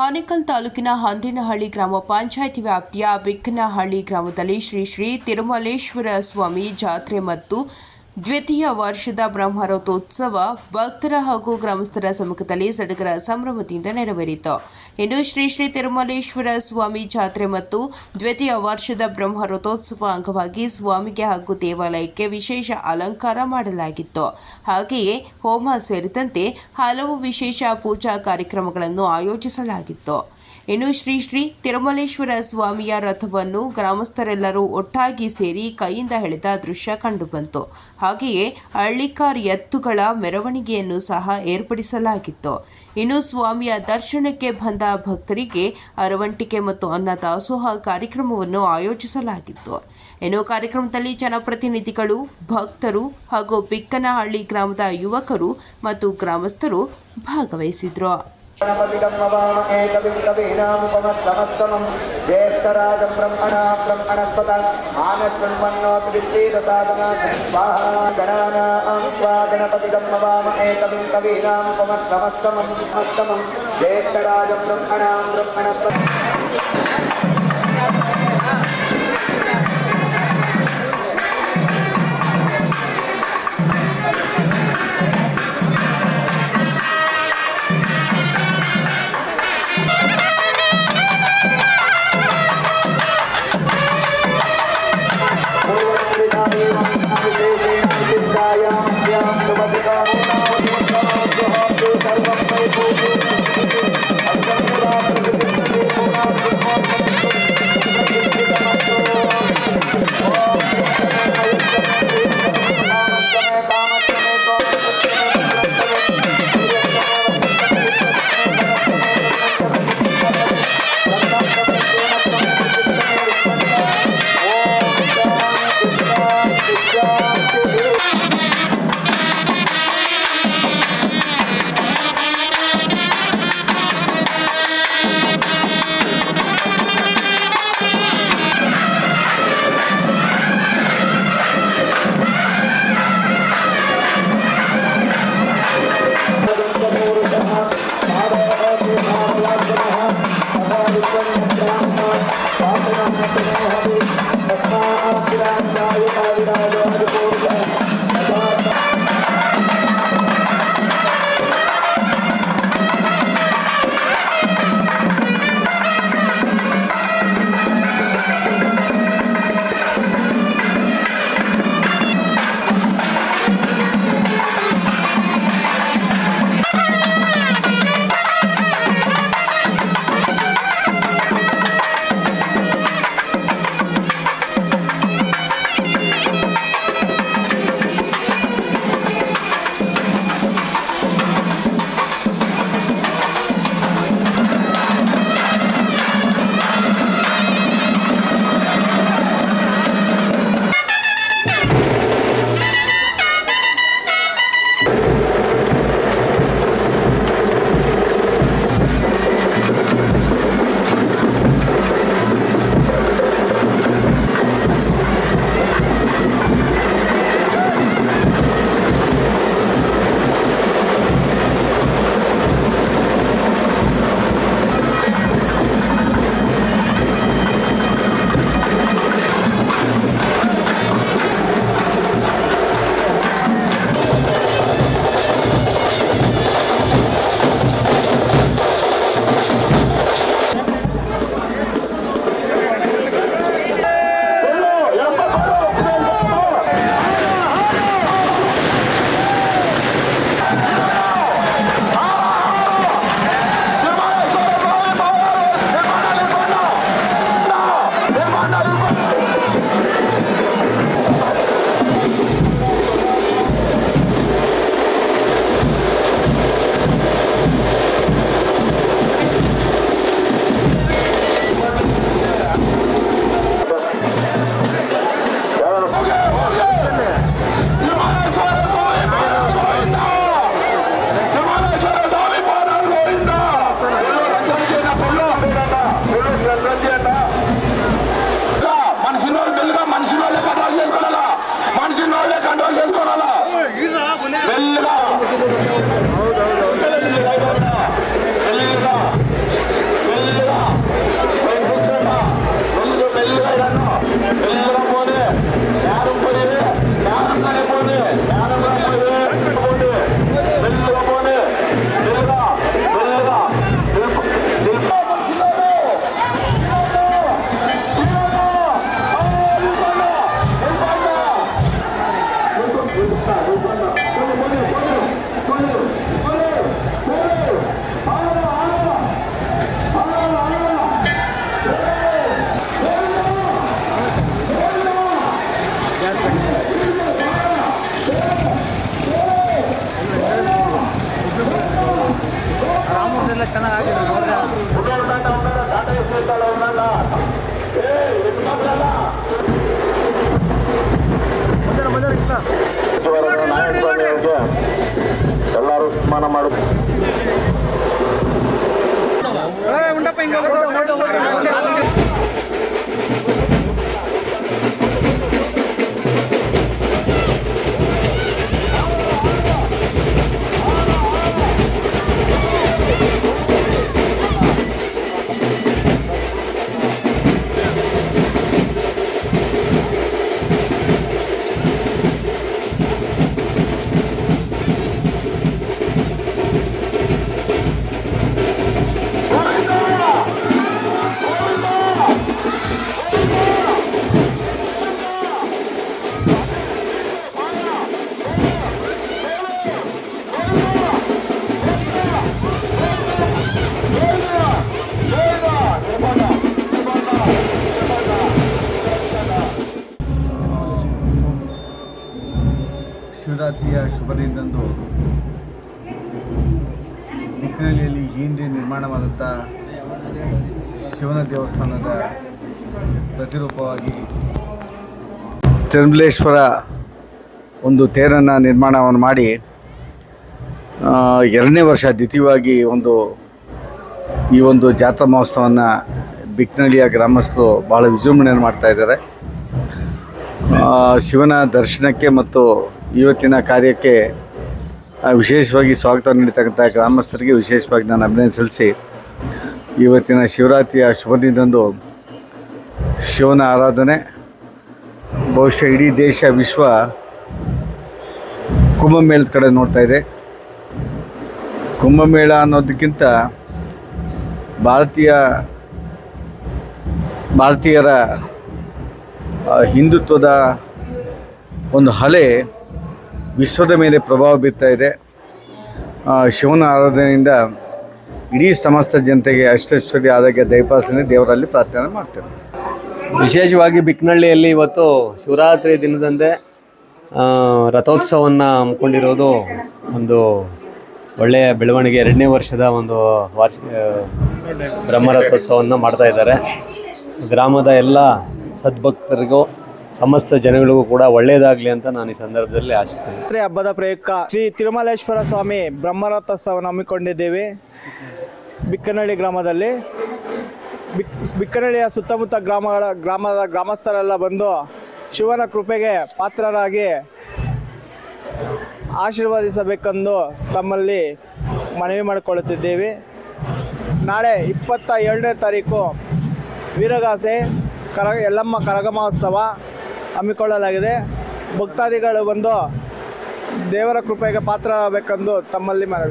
ಆನೇಕಲ್ ತಾಲೂಕಿನ ಹಂದಿನಹಳ್ಳಿ ಗ್ರಾಮ ಪಂಚಾಯಿತಿ ವ್ಯಾಪ್ತಿಯ ಬಿಕ್ಕನಹಳ್ಳಿ ಗ್ರಾಮದಲ್ಲಿ ಶ್ರೀ ಶ್ರೀ ತಿರುಮಲೇಶ್ವರ ಸ್ವಾಮಿ ಜಾತ್ರೆ ಮತ್ತು ದ್ವಿತೀಯ ವರ್ಷದ ಬ್ರಹ್ಮರಥೋತ್ಸವ ಭಕ್ತರ ಹಾಗೂ ಗ್ರಾಮಸ್ಥರ ಸಮ್ಮುಖದಲ್ಲಿ ಸಡಗರ ಸಂಭ್ರಮದಿಂದ ನೆರವೇರಿತು. ಇಂದು ಶ್ರೀ ಶ್ರೀ ತಿರುಮಲೇಶ್ವರ ಸ್ವಾಮಿ ಜಾತ್ರೆ ಮತ್ತು ದ್ವಿತೀಯ ವರ್ಷದ ಬ್ರಹ್ಮರಥೋತ್ಸವ ಅಂಗವಾಗಿ ಸ್ವಾಮಿಗೆ ಹಾಗೂ ದೇವಾಲಯಕ್ಕೆ ವಿಶೇಷ ಅಲಂಕಾರ ಮಾಡಲಾಗಿತ್ತು. ಹಾಗೆಯೇ ಹೋಮ ಸೇರಿದಂತೆ ಹಲವು ವಿಶೇಷ ಪೂಜಾ ಕಾರ್ಯಕ್ರಮಗಳನ್ನು ಆಯೋಜಿಸಲಾಗಿತ್ತು. ಇನ್ನು ಶ್ರೀ ಶ್ರೀ ತಿರುಮಲೇಶ್ವರ ಸ್ವಾಮಿಯ ರಥವನ್ನು ಗ್ರಾಮಸ್ಥರೆಲ್ಲರೂ ಒಟ್ಟಾಗಿ ಸೇರಿ ಕೈಯಿಂದ ಎಳೆದ ದೃಶ್ಯ ಕಂಡುಬಂತು ಹಾಗೆಯೇ ಹಳ್ಳಿಕಾರ್ ಎತ್ತುಗಳ ಮೆರವಣಿಗೆಯನ್ನು ಸಹ ಏರ್ಪಡಿಸಲಾಗಿತ್ತು. ಇನ್ನು ಸ್ವಾಮಿಯ ದರ್ಶನಕ್ಕೆ ಬಂದ ಭಕ್ತರಿಗೆ ಅರವಂಟಿಕೆ ಮತ್ತು ಅನ್ನ ದಾಸೋಹ ಕಾರ್ಯಕ್ರಮವನ್ನು ಆಯೋಜಿಸಲಾಗಿತ್ತು. ಇನ್ನು ಕಾರ್ಯಕ್ರಮದಲ್ಲಿ ಜನಪ್ರತಿನಿಧಿಗಳು, ಭಕ್ತರು ಹಾಗೂ ಬಿಕ್ಕನಹಳ್ಳಿ ಗ್ರಾಮದ ಯುವಕರು ಮತ್ತು ಗ್ರಾಮಸ್ಥರು ಭಾಗವಹಿಸಿದ್ರು. ేతవిత్తవీనాముపమస్తమస్తమం జ్యేష్ఠరాజం బ్రహ్మణా బ్రహ్మణస్పత ఆనస్వన్మన్నోపిస్తాదనాగణానాం స్వా గణపతి గమ్మవామేతవిత్తవీనాముపమస్తమస్తమం మస్తమం జ్యేష్ఠరాజం బ్రహ్మణా బ్రహ్మణస్పత Thank you. ನಾರಾಯಣಸ್ವಾಮಿ ಅವರಿಗೆ ಎಲ್ಲರೂ ಸನ್ಮಾನ ಮಾಡು ಶಿವರಾತ್ರಿಯ ಶುಭ ದಿನದಂದು ನಿಕ್ಕನಹಳ್ಳಿಯಲ್ಲಿ ಹಿಂದೆ ನಿರ್ಮಾಣವಾದಂಥ ಶಿವನ ದೇವಸ್ಥಾನದ ಪ್ರತಿರೂಪವಾಗಿ ತಿರುಮಲೇಶ್ವರ ಒಂದು ತೇರನ್ನು ನಿರ್ಮಾಣವನ್ನು ಮಾಡಿ ಎರಡನೇ ವರ್ಷ ದ್ವಿತೀಯವಾಗಿ ಒಂದು, ಈ ಒಂದು ಜಾತ್ರಾ ಮಹೋತ್ಸವವನ್ನು ಬಿಕ್ನಳ್ಳಿಯ ಗ್ರಾಮಸ್ಥರು ಭಾಳ ವಿಜೃಂಭಣೆಯನ್ನು ಮಾಡ್ತಾ ಇದ್ದಾರೆ. ಶಿವನ ದರ್ಶನಕ್ಕೆ ಮತ್ತು ಇವತ್ತಿನ ಕಾರ್ಯಕ್ಕೆ ವಿಶೇಷವಾಗಿ ಸ್ವಾಗತ ನೀಡತಕ್ಕಂಥ ಗ್ರಾಮಸ್ಥರಿಗೆ ವಿಶೇಷವಾಗಿ ನಾನು ಅಭಿನಂದನೆ ಸಲ್ಲಿಸಿ, ಇವತ್ತಿನ ಶಿವರಾತ್ರಿಯ ಶುಭ ದಿನದಂದು ಶಿವನ ಆರಾಧನೆ, ಬಹುಶಃ ಇಡೀ ದೇಶ, ವಿಶ್ವ ಕುಂಭಮೇಳದ ಕಡೆ ನೋಡ್ತಾ ಇದೆ. ಕುಂಭಮೇಳ ಅನ್ನೋದಕ್ಕಿಂತ ಭಾರತೀಯ, ಭಾರತೀಯರ ಹಿಂದುತ್ವದ ಒಂದು ಅಲೆ ವಿಶ್ವದ ಮೇಲೆ ಪ್ರಭಾವ ಬೀರ್ತಾ ಇದೆ. ಶಿವನ ಆರಾಧನೆಯಿಂದ ಇಡೀ ಸಮಸ್ತ ಜನತೆಗೆ ಅಷ್ಟೈಶ್ವರ್ಯ ಆರೋಗ್ಯ ದಯಪಾಲನೆ ದೇವರಲ್ಲಿ ಪ್ರಾರ್ಥನೆ ಮಾಡ್ತೇನೆ. ವಿಶೇಷವಾಗಿ ಬಿಕ್ನಳ್ಳಿಯಲ್ಲಿ ಇವತ್ತು ಶಿವರಾತ್ರಿ ದಿನದಂದೇ ರಥೋತ್ಸವವನ್ನು ಹಮ್ಮಿಕೊಂಡಿರೋದು ಒಂದು ಒಳ್ಳೆಯ ಬೆಳವಣಿಗೆ, ಎರಡನೇ ವರ್ಷದ ಒಂದು ವಾರ್ಷಿಕ ಬ್ರಹ್ಮರಥೋತ್ಸವವನ್ನು ಮಾಡ್ತಾ ಇದ್ದಾರೆ. ಗ್ರಾಮದ ಎಲ್ಲ ಸದ್ಭಕ್ತರಿಗೂ ಸಮಸ್ತ ಜನಗಳಿಗೂ ಕೂಡ ಒಳ್ಳೆಯದಾಗಲಿ ಅಂತ ನಾನು ಈ ಸಂದರ್ಭದಲ್ಲಿ ಆಶಿಸ್ತೇನೆ. ಹಬ್ಬದ ಪ್ರಯುಕ್ತ ಶ್ರೀ ತಿರುಮಲೇಶ್ವರ ಸ್ವಾಮಿ ಬ್ರಹ್ಮರಥೋತ್ಸವವನ್ನು ಹಮ್ಮಿಕೊಂಡಿದ್ದೇವೆ. ಬಿಕ್ಕನಹಳ್ಳಿ ಗ್ರಾಮದಲ್ಲಿ. ಬಿಕ್, ಬಿಕ್ಕನಹಳ್ಳಿಯ ಸುತ್ತಮುತ್ತ ಗ್ರಾಮಗಳ, ಗ್ರಾಮದ ಗ್ರಾಮಸ್ಥರೆಲ್ಲ ಬಂದು ಶಿವನ ಕೃಪೆಗೆ ಪಾತ್ರರಾಗಿ ಆಶೀರ್ವದಿಸಬೇಕೆಂದು ತಮ್ಮಲ್ಲಿ ಮನವಿ ಮಾಡಿಕೊಳ್ಳುತ್ತಿದ್ದೇವೆ. ನಾಳೆ ಇಪ್ಪತ್ತ ಎರಡನೇ ತಾರೀಕು ವೀರಗಾಸೆ ಕರ, ಯಲ್ಲಮ್ಮ ಕರಗ ಮಹೋತ್ಸವ ಹಮ್ಮಿಕೊಳ್ಳಲಾಗಿದೆ. ಭಕ್ತಾದಿಗಳು ಬಂದು ದೇವರ ಕೃಪೆಗೆ ಪಾತ್ರರಾಗಬೇಕೆಂದು ತಮ್ಮಲ್ಲಿ ಮನವಿ